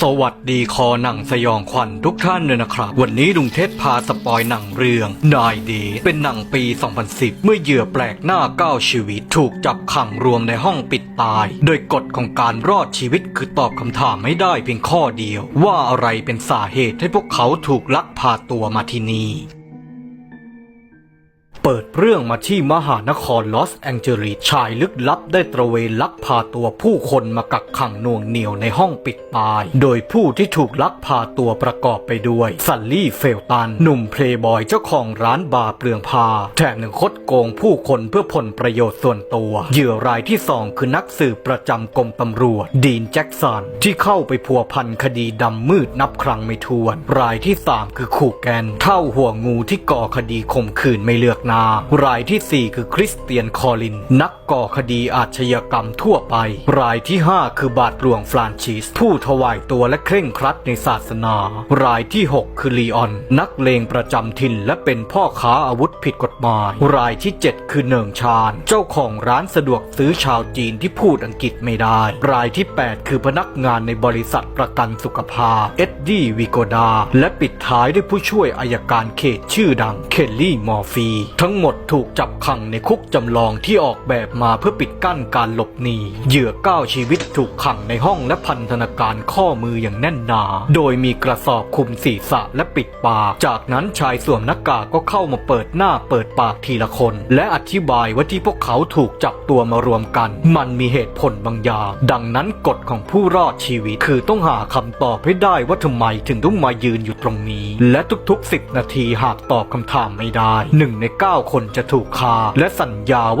สวัสดีคอหนังสยองขวัญทุกท่านเลยนะครับ วันนี้ลุงเทศพาสปอยหนังเรื่องนายเดเป็นหนังปี 2010 เมื่อเหยื่อแปลกหน้าเก้าชีวิต ถูกจับขังรวมในห้องปิดตาย โดยกฎของการรอดชีวิตคือตอบคำถามไม่ได้เพียงข้อเดียว ว่าอะไรเป็นสาเหตุให้พวกเขาถูกลักพาตัวมาที่นี่ เปิดเรื่องมาที่มหานครลอสแองเจลิสชายลึกลับได้ตระเวนลักพาตัวผู้คนมากักขังน่วงเหนียวในห้องปิดตาย โดยผู้ที่ถูกลักพาตัวประกอบไปด้วยซันลี่เฟลตัน หนุ่มเพลย์บอยเจ้าของร้านบาร์เปลืองพา แถมยังคดโกงผู้คนเพื่อผลประโยชน์ส่วนตัว เหยื่อรายที่สองคือนักสืบประจำกรมตำรวจ ดีนแจ็กสัน ที่เข้าไปพัวพันคดีดำมืดนับครั้งไม่ถ้วน รายที่สามคือขู่แกนเท่าหัวงูที่ก่อคดีข่มขืนไม่เลือกหนารายที่สี่คือคริสเตียนคอลิน นักก่อคดีอาชญากรรมทั่วไป รายที่ห้าคือบาทหลวงฟรานชิส ผู้ถวายตัวและเคร่งครัดในศาสนา รายที่หกคือลีออน นักเลงประจำถิ่นและเป็นพ่อค้าอาวุธผิดกฎหมาย รายที่เจ็ดคือเนิงชาญ เจ้าของร้านสะดวกซื้อชาวจีนที่พูดอังกฤษไม่ได้ รายที่ 8 คือพนักงานในบริษัทประกันสุขภาพเอ็ดดี้วิโกดาและปิดท้ายด้วยผู้ช่วยอายการเขตชื่อดังเคลลี่มอร์ฟีทั้งหมดถูกจับขังในคุกจำลองที่ออกแบบมาเพื่อปิดกั้นการหลบหนีเหยื่อเก้าชีวิตถูกขังในห้องและพันธนาการข้อมืออย่างแน่นหนา โดยมีกระสอบคุมศีรษะและปิดปาก จากนั้นชายสวมหน้ากากก็เข้ามาเปิดหน้าเปิดปากทีละคน และอธิบายว่าที่พวกเขาถูกจับตัวมารวมกัน มันมีเหตุผลบางอย่าง ดังนั้นกฎของผู้รอดชีวิตคือต้องหาคำตอบให้ได้ว่าทำไมถึงต้องมายืนอยู่ตรงนี้ และทุกๆ 10 นาทีหากตอบคำถามไม่ได้หนึ่งใน9 คนจะถูกฆ่าและสัญญาว่า